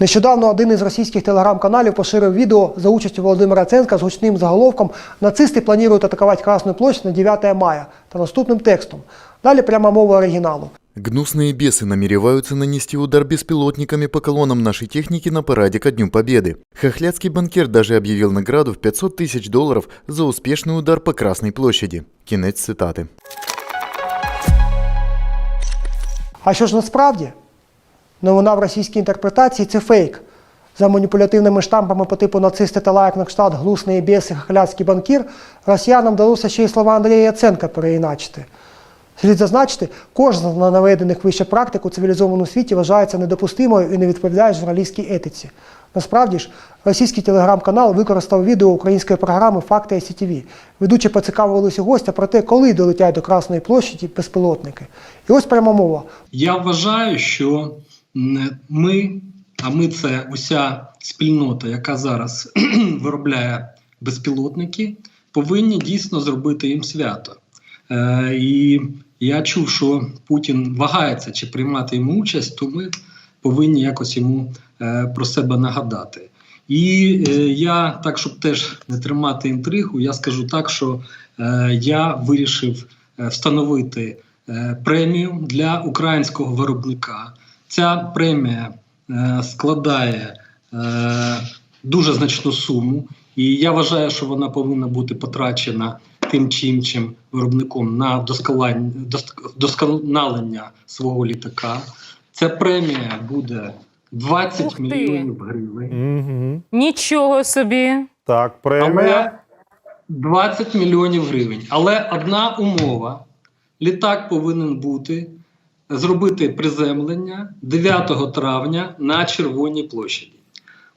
Нещодавно один із російських телеграм-каналів поширив відео за участю Володимира Ценка з гучним заголовком «Нацисти планують атакувати Красну площадь на 9 мая» та наступним текстом. Далі пряма мова оригіналу. Гнусные бесы намереваются нанести удар беспилотниками по колоннам нашей техники на параде ко Дню Победы. Хохлядский банкир даже объявил награду в 500 тысяч долларов за успешный удар по Красной площади. Кінець цитати. А що ж насправді? Новина в російській інтерпретації це фейк. За маніпулятивними штампами по типу нацисти та лайк на кшталт глусний біс і хахляцький банкір росіянам вдалося ще й слова Андрія Яценка переіначити. Слід зазначити, кожна з наведених вище практик у цивілізованому світі вважається недопустимою і не відповідає журналістській етиці. Насправді ж, російський телеграм-канал використав відео української програми Факти ICTV. Ведучі поцікавилися гостя про те, коли долетять до Красної площаді безпілотники. І ось пряма мова. Я вважаю, що ми, а ми це уся спільнота, яка зараз виробляє безпілотники, повинні дійсно зробити їм свято. Е, і я чув, що Путін вагається чи приймати йому участь, то ми повинні якось йому е, про себе нагадати. І е, я так, щоб теж не тримати інтригу, я скажу так, що е, я вирішив е, встановити е, премію для українського виробника. Ця премія е, складає е, дуже значну суму, і я вважаю, що вона повинна бути потрачена тим чи іншим виробником на доскалань- доск- вдосконалення свого літака. Ця премія буде 20 Ух мільйонів гривень. Угу. Нічого собі. Так, премія. Але 20 мільйонів гривень. Але одна умова: літак повинен бути зробити приземлення 9 травня на Червоній площаді.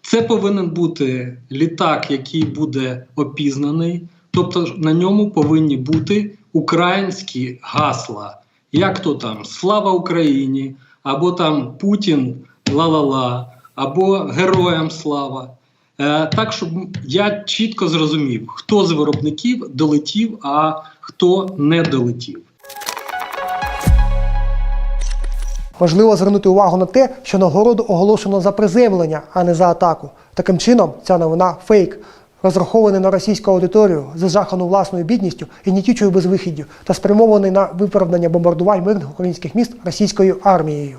Це повинен бути літак, який буде опізнаний, тобто на ньому повинні бути українські гасла, як то там Слава Україні, або там Путін ла-ла-ла, або Героям слава. Е, так, щоб я чітко зрозумів, хто з виробників долетів, а хто не долетів. Важливо звернути увагу на те, що нагороду оголошено за приземлення, а не за атаку. Таким чином, ця новина фейк, розрахований на російську аудиторію, зажахану власною бідністю і нітючою безвихіддю та спрямований на виправдання бомбардувань мирних українських міст російською армією.